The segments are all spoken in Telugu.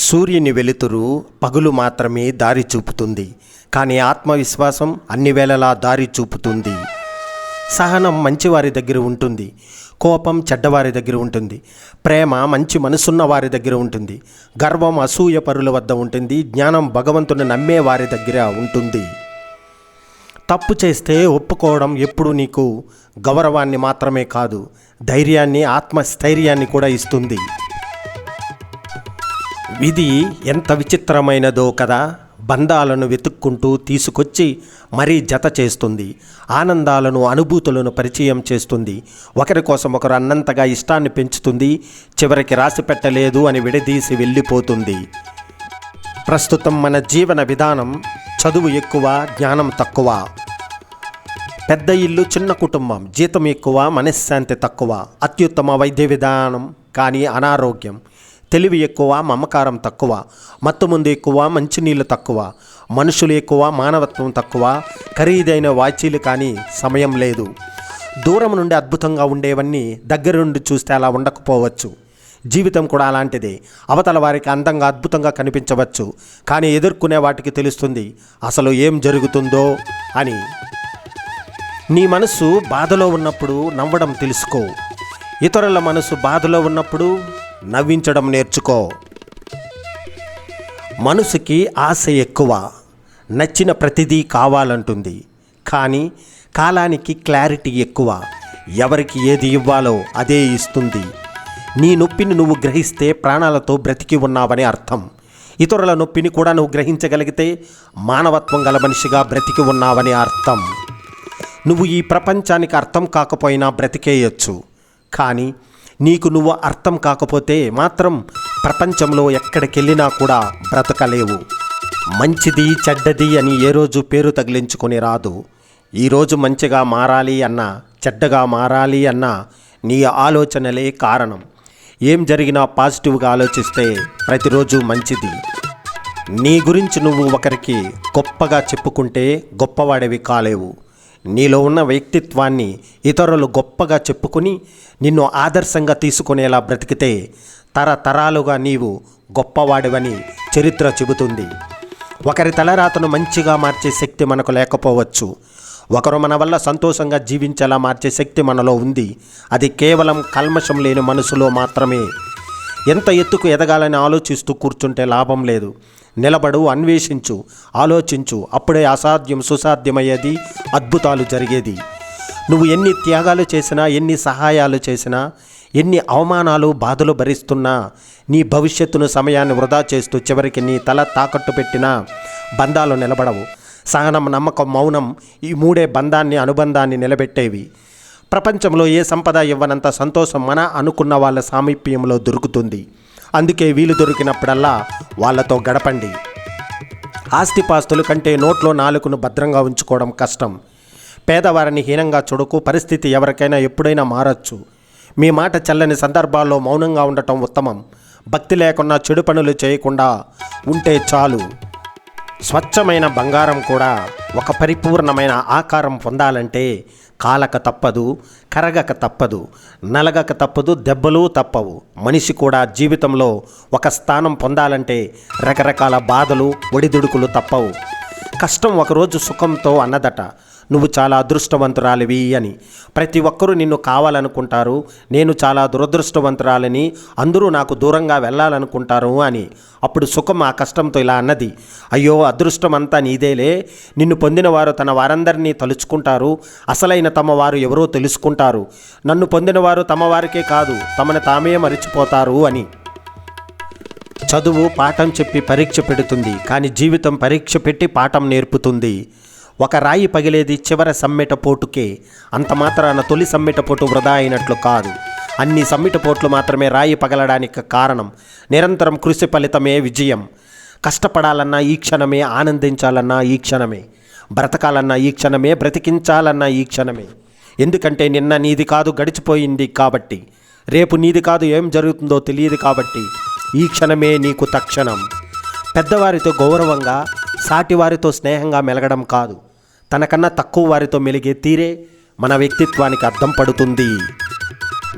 సూర్యుని వెలుతురు పగులు మాత్రమే దారి చూపుతుంది. కానీ ఆత్మవిశ్వాసం అన్ని వేళలా దారి చూపుతుంది. సహనం మంచివారి దగ్గర ఉంటుంది. కోపం చెడ్డవారి దగ్గర ఉంటుంది. ప్రేమ మంచి మనసున్న వారి దగ్గర ఉంటుంది. గర్వం అసూయ పరుల వద్ద ఉంటుంది. జ్ఞానం భగవంతుని నమ్మే వారి దగ్గర ఉంటుంది. తప్పు చేస్తే ఒప్పుకోవడం ఎప్పుడు నీకు గౌరవాన్ని మాత్రమే కాదు ధైర్యాన్ని ఆత్మస్థైర్యాన్ని కూడా ఇస్తుంది. విధి ఎంత విచిత్రమైనదో కదా. బంధాలను వెతుక్కుంటూ తీసుకొచ్చి మరీ జత చేస్తుంది. ఆనందాలను అనుభూతులను పరిచయం చేస్తుంది. ఒకరి కోసం ఒకరు అన్నంతగా ఇష్టాన్ని పెంచుతుంది. చివరికి రాసి పెట్టలేదు అని విడదీసి వెళ్ళిపోతుంది. ప్రస్తుతం మన జీవన విధానం చదువు ఎక్కువ జ్ఞానం తక్కువ. పెద్ద ఇల్లు చిన్న కుటుంబం జీతం ఎక్కువ మనశ్శాంతి తక్కువ. అత్యుత్తమ వైద్య విధానం కానీ అనారోగ్యం. తెలివి ఎక్కువ మమకారం తక్కువ మత్తు ముందు ఎక్కువ మంచినీళ్ళు తక్కువ మనుషులు ఎక్కువ మానవత్వం తక్కువ ఖరీదైన వాచీలు కానీ సమయం లేదు. దూరం నుండి అద్భుతంగా ఉండేవన్నీ దగ్గర నుండి చూస్తే అలా ఉండకపోవచ్చు. జీవితం కూడా అలాంటిదే. అవతల వారికి అందంగా అద్భుతంగా కనిపించవచ్చు. కానీ ఎదుర్కొనే వాటికి తెలుస్తుంది అసలు ఏం జరుగుతుందో అని. నీ మనసు బాధలో ఉన్నప్పుడు నవ్వడం తెలుసుకో. ఇతరుల మనసు బాధలో ఉన్నప్పుడు నవ్వించడం నేర్చుకో. మనసుకి ఆశ ఎక్కువ నచ్చిన ప్రతిదీ కావాలంటుంది. కానీ కాలానికి క్లారిటీ ఎక్కువ ఎవరికి ఏది ఇవ్వాలో అదే ఇస్తుంది. నీ నొప్పిని నువ్వు గ్రహిస్తే ప్రాణాలతో బ్రతికి ఉన్నావని అర్థం. ఇతరుల నొప్పిని కూడా నువ్వు గ్రహించగలిగితే మానవత్వం గల మనిషిగా బ్రతికి ఉన్నావని అర్థం. నువ్వు ఈ ప్రపంచానికి అర్థం కాకపోయినా బ్రతికేయచ్చు. కానీ నీకు నువ్వు అర్థం కాకపోతే మాత్రం ప్రపంచంలో ఎక్కడికెళ్ళినా కూడా బ్రతకలేవు. మంచిది చెడ్డది అని ఏ రోజు పేరు తగిలించుకొని రాదు. ఈరోజు మంచిగా మారాలి అన్నా చెడ్డగా మారాలి అన్నా నీ ఆలోచనలే కారణం. ఏం జరిగినా పాజిటివ్గా ఆలోచిస్తే ప్రతిరోజు మంచిది. నీ గురించి నువ్వు ఒకరికి గొప్పగా చెప్పుకుంటే గొప్పవాడివి కాలేవు. నీలో ఉన్న వ్యక్తిత్వాన్ని ఇతరులు గొప్పగా చెప్పుకుని నిన్ను ఆదర్శంగా తీసుకునేలా బ్రతికితే తరతరాలుగా నీవు గొప్పవాడివని చరిత్ర చెబుతుంది. ఒకరి తలరాతను మంచిగా మార్చే శక్తి మనకు లేకపోవచ్చు. ఒకరు మన వల్ల సంతోషంగా జీవించేలా మార్చే శక్తి మనలో ఉంది. అది కేవలం కల్మషం లేని మనసులో మాత్రమే. ఎంత ఎత్తుకు ఎదగాలని ఆలోచిస్తూ కూర్చుంటే లాభం లేదు. నిలబడు అన్వేషించు ఆలోచించు. అప్పుడే అసాధ్యం సుసాధ్యమయ్యేది అద్భుతాలు జరిగేది. నువ్వు ఎన్ని త్యాగాలు చేసినా ఎన్ని సహాయాలు చేసినా ఎన్ని అవమానాలు బాధలు భరిస్తున్నా నీ భవిష్యత్తును సమయాన్ని వృధా చేస్తూ చివరికి నీ తల తాకట్టు పెట్టినా బంధాలు నిలబడవు. సహనం నమ్మకం మౌనం ఈ మూడే బంధాన్ని అనుబంధాన్ని నిలబెట్టేవి. ప్రపంచంలో ఏ సంపద ఇవ్వనంత సంతోషం మన అనుకున్న వాళ్ళ సామీప్యంలో దొరుకుతుంది. అందుకే వీలు దొరికినప్పుడల్లా వాళ్ళతో గడపండి. ఆస్తిపాస్తులు కంటే నోట్లో నాలుకను భద్రంగా ఉంచుకోవడం కష్టం. పేదవారిని హీనంగా చూడకు పరిస్థితి ఎవరికైనా ఎప్పుడైనా మారచ్చు. మీ మాట చల్లని సందర్భాల్లో మౌనంగా ఉండటం ఉత్తమం. భక్తి లేకుండా చెడు పనులు చేయకుండా ఉంటే చాలు. స్వచ్ఛమైన బంగారం కూడా ఒక పరిపూర్ణమైన ఆకారం పొందాలంటే కాలక తప్పదు కరగక తప్పదు నలగక తప్పదు దెబ్బలు తప్పవు. మనిషి కూడా జీవితంలో ఒక స్థానం పొందాలంటే రకరకాల బాధలు ఒడిదుడుకులు తప్పవు. కష్టం ఒకరోజు సుఖంతో అన్నదట. నువ్వు చాలా అదృష్టవంతురాలివి అని. ప్రతి ఒక్కరూ నిన్ను కావాలనుకుంటారు. నేను చాలా దురదృష్టవంతురాలని. అందరూ నాకు దూరంగా వెళ్ళాలనుకుంటారు అని. అప్పుడు సుఖం ఆ కష్టంతో ఇలా అన్నది. అయ్యో అదృష్టం అంతా నీదేలే. నిన్ను పొందిన వారు తన వారందరినీ తలుచుకుంటారు. అసలైన తమ వారు ఎవరో తెలుసుకుంటారు. నన్ను పొందిన వారు తమ వారికే కాదు తమను తామే మరిచిపోతారు అని. చదువు పాఠం చెప్పి పరీక్ష పెడుతుంది. కానీ జీవితం పరీక్ష పెట్టి పాఠం నేర్పుతుంది. ఒక రాయి పగిలేది చివరి సమ్మెట పోటుకే. అంత మాత్రాన తొలి సమ్మెట పోటు వృధా అయినట్లు కాదు. అన్ని సమ్మెట పోట్లు మాత్రమే రాయి పగలడానికి కారణం. నిరంతరం కృషి ఫలితమే విజయం. కష్టపడాలన్నా ఈ క్షణమే ఆనందించాలన్నా ఈ క్షణమే. బ్రతకాలన్నా ఈ క్షణమే బ్రతికించాలన్నా ఈ క్షణమే. ఎందుకంటే నిన్న నీది కాదు గడిచిపోయింది కాబట్టి. రేపు నీది కాదు ఏం జరుగుతుందో తెలియదు కాబట్టి. ఈ క్షణమే నీకు తక్షణం. పెద్దవారితో గౌరవంగా సాటివారితో స్నేహంగా మెలగడం కాదు. తనకన్నా తక్కువ వారితో మెలిగే తీరే మన వ్యక్తిత్వానికి అర్థం పడుతుంది.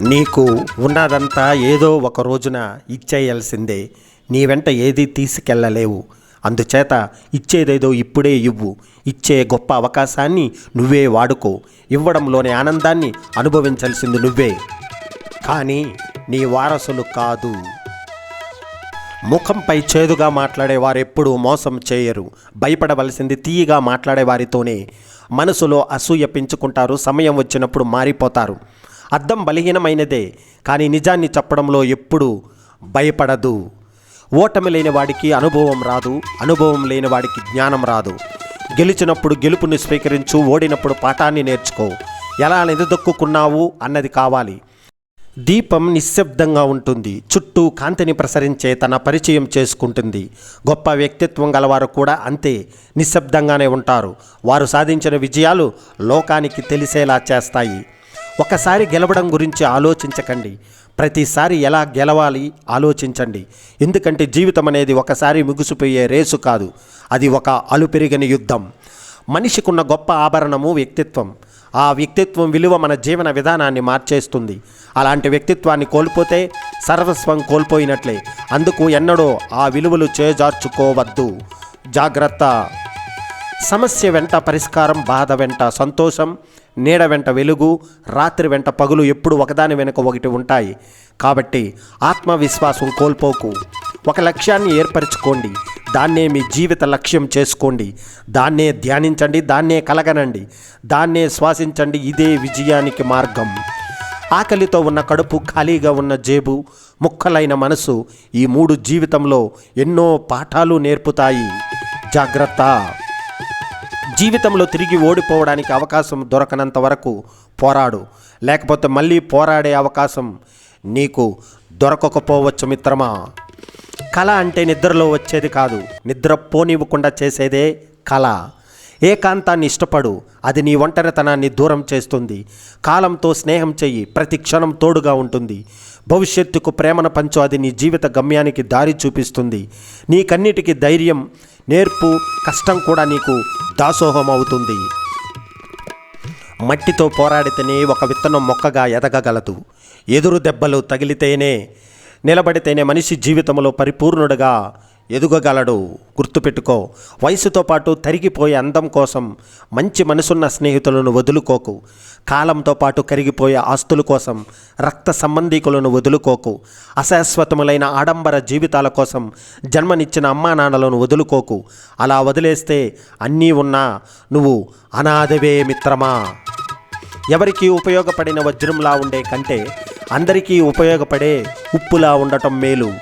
నీకు ఉన్నదంతా ఏదో ఒక రోజున ఇచ్చేయాల్సిందే. నీ వెంట ఏదీ తీసుకెళ్ళలేవు అందుచేత ఇచ్చేదేదో ఇప్పుడే ఇవ్వు. ఇచ్చే గొప్ప అవకాశాన్ని నువ్వే వాడుకో. ఇవ్వడంలోని ఆనందాన్ని అనుభవించాల్సింది నువ్వే. కానీ నీ వారసులు కాదు. ముఖంపై చేదుగా మాట్లాడే వారెప్పుడూ మోసం చేయరు. భయపడవలసింది తీయగా మాట్లాడే వారితోనే మనసులో అసూయ పెంచుకుంటారు సమయం వచ్చినప్పుడు మారిపోతారు. అద్దం బలహీనమైనదే కానీ నిజాన్ని చెప్పడంలో ఎప్పుడూ భయపడదు. ఓటమి లేని వాడికి అనుభవం రాదు అనుభవం లేని వాడికి జ్ఞానం రాదు. గెలిచినప్పుడు గెలుపుని స్వీకరించు ఓడినప్పుడు పాఠాన్ని నేర్చుకో. ఎలా నిలదొక్కున్నావు అన్నది కావాలి. దీపం నిశ్శబ్దంగా ఉంటుంది. చుట్టూ కాంతిని ప్రసరించే తన పరిచయం చేసుకుంటుంది. గొప్ప వ్యక్తిత్వం గలవారు కూడా అంతే నిశ్శబ్దంగానే ఉంటారు. వారు సాధించిన విజయాలు లోకానికి తెలిసేలా చేస్తాయి. ఒకసారి గెలవడం గురించి ఆలోచించకండి. ప్రతిసారి ఎలా గెలవాలి ఆలోచించండి. ఎందుకంటే జీవితం అనేది ఒకసారి ముగిసిపోయే రేసు కాదు. అది ఒక అలుపెరిగని యుద్ధం. మనిషికున్న గొప్ప ఆభరణము వ్యక్తిత్వం. ఆ వ్యక్తిత్వం విలువ మన జీవన విధానాన్ని మార్చేస్తుంది. అలాంటి వ్యక్తిత్వాన్ని కోల్పోతే సర్వస్వం కోల్పోయినట్లే. అందుకు ఎన్నడూ ఆ విలువలు చేజార్చుకోవద్దు. జాగ్రత్త. సమస్య వెంట పరిష్కారం బాధ వెంట సంతోషం నీడ వెంట వెలుగు రాత్రి వెంట పగులు ఎప్పుడు ఒకదాని వెనుక ఒకటి ఉంటాయి. కాబట్టి ఆత్మవిశ్వాసం కోల్పోకు. ఒక లక్ష్యాన్ని ఏర్పరచుకోండి. దాన్నే మీ జీవిత లక్ష్యం చేసుకోండి. దాన్నే ధ్యానించండి దాన్నే కలగనండి. దాన్నే శ్వాసించండి ఇదే విజయానికి మార్గం. ఆకలితో ఉన్న కడుపు ఖాళీగా ఉన్న జేబు ముక్కలైన మనసు ఈ మూడు జీవితంలో ఎన్నో పాఠాలు నేర్పుతాయి. జాగ్రత్త! జీవితంలో తిరిగి ఓడిపోవడానికి అవకాశం దొరకనంత వరకు పోరాడు. లేకపోతే మళ్ళీ పోరాడే అవకాశం నీకు దొరకకపోవచ్చు మిత్రమా? కళ అంటే నిద్రలో వచ్చేది కాదు. నిద్ర పోనివ్వకుండా చేసేదే కళ. ఏకాంతాన్ని ఇష్టపడు. అది నీ ఒంటరితనాన్ని దూరం చేస్తుంది. కాలంతో స్నేహం చెయ్యి. ప్రతి క్షణం తోడుగా ఉంటుంది. భవిష్యత్తుకు ప్రేమను పంచు. అది నీ జీవిత గమ్యానికి దారి చూపిస్తుంది. నీకన్నిటికీ ధైర్యం నేర్పు కష్టం కూడా నీకు దాసోహం అవుతుంది. మట్టితో పోరాడితేనే ఒక విత్తనం మొక్కగా ఎదగగలదు. ఎదురు దెబ్బలు తగిలితేనే నిలబడితేనే మనిషి జీవితంలో పరిపూర్ణుడుగా ఎదుగగలడు. గుర్తుపెట్టుకో వయసుతో పాటు తరిగిపోయే అందం కోసం మంచి మనసున్న స్నేహితులను వదులుకోకు. కాలంతో పాటు కరిగిపోయే ఆస్తుల కోసం రక్త సంబంధీకులను వదులుకోకు. అశాశ్వతములైన ఆడంబర జీవితాల కోసం జన్మనిచ్చిన అమ్మా నాన్నలను వదులుకోకు. అలా వదిలేస్తే అన్నీ ఉన్నా నువ్వు అనాథవే మిత్రమా? ఎవరికి ఉపయోగపడిన వజ్రంలా ఉండే కంటే అందరికీ ఉపయోగపడే ఉప్పులా ఉండటం మేలు.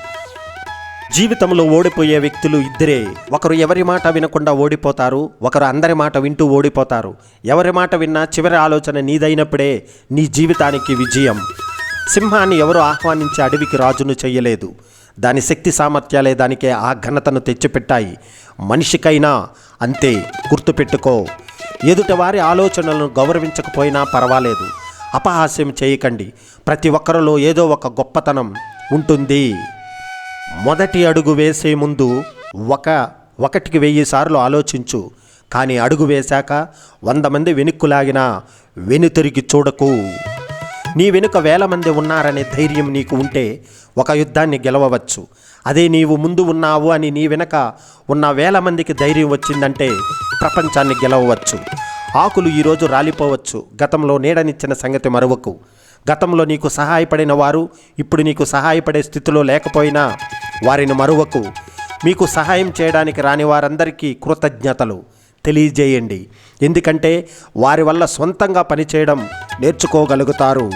జీవితంలో ఓడిపోయే వ్యక్తులు ఇద్దరే. ఒకరు ఎవరి మాట వినకుండా ఓడిపోతారు ఒకరు అందరి మాట వింటూ ఓడిపోతారు. ఎవరి మాట విన్నా చివరి ఆలోచన నీదైనప్పుడే నీ జీవితానికి విజయం. సింహాన్ని ఎవరు ఆహ్వానించి అడవికి రాజును చేయలేదు దాని శక్తి సామర్థ్యాలే దానికే ఆ ఘనతను తెచ్చిపెట్టాయి. మనిషికైనా అంతే గుర్తుపెట్టుకో. ఎదుటివారి ఆలోచనలను గౌరవించకపోయినా పర్వాలేదు. అపహాస్యం చేయకండి. ప్రతి ఒక్కరిలో ఏదో ఒక గొప్పతనం ఉంటుంది. మొదటి అడుగు వేసే ముందు ఒక ఒకటికి వెయ్యి సార్లు ఆలోచించు. కానీ అడుగు వేశాక వంద మంది వెనుక్కులాగినా వెనుతిరిగి చూడకు. నీ వెనుక వేల మంది ఉన్నారనే ధైర్యం నీకు ఉంటే ఒక యుద్ధాన్ని గెలవవచ్చు. అదే నీవు ముందు ఉన్నావు అని నీ వెనక ఉన్న వేల మందికి ధైర్యం వచ్చిందంటే ప్రపంచాన్ని గెలవవచ్చు. ఆకులు ఈరోజు రాలిపోవచ్చు. గతంలో నీడనిచ్చిన సంగతి మరువకు. గతంలో నీకు సహాయపడిన వారు ఇప్పుడు నీకు సహాయపడే స్థితిలో లేకపోయినా వారిని మరువకు. మీకు సహాయం చేయడానికి రాని వారందరికీ కృతజ్ఞతలు. తెలియజేయండి. ఎందుకంటే వారి వల్ల సొంతంగా పనిచేయడం నేర్చుకోగలుగుతారు.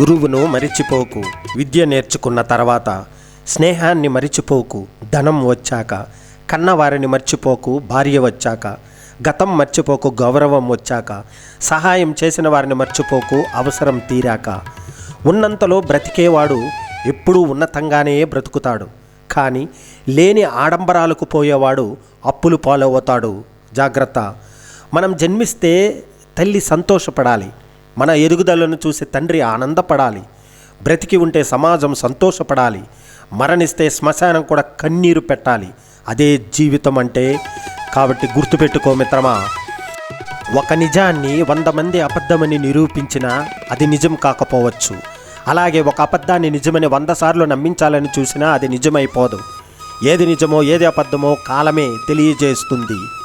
గురువును మరిచిపోకు. విద్య నేర్చుకున్న తర్వాత స్నేహాన్ని మరిచిపోకు. ధనం వచ్చాక కన్నవారిని మర్చిపోకు. భార్య వచ్చాక గతం మర్చిపోకు గౌరవం వచ్చాక. సహాయం చేసిన వారిని మర్చిపోకు అవసరం తీరాక. ఉన్నంతలో బ్రతికేవాడు ఎప్పుడూ ఉన్నతంగానే బ్రతుకుతాడు. కానీ లేని ఆడంబరాలకు పోయేవాడు అప్పులు పాలవుతాడు. జాగ్రత్త. మనం జన్మిస్తే తల్లి సంతోషపడాలి. మన ఎదుగుదలను చూసి తండ్రి ఆనందపడాలి. బ్రతికి ఉంటే సమాజం సంతోషపడాలి. మరణిస్తే శ్మశానం కూడా కన్నీరు పెట్టాలి. అదే జీవితం అంటే కాబట్టి గుర్తుపెట్టుకో మిత్రమా. ఒక నిజాన్ని వంద మంది అబద్ధమని నిరూపించినా అది నిజం కాకపోవచ్చు. అలాగే ఒక అబద్ధాన్ని నిజమని వంద సార్లు నమ్మించాలని చూసినా అది నిజమైపోదు. ఏది నిజమో ఏది అబద్ధమో కాలమే తెలియజేస్తుంది.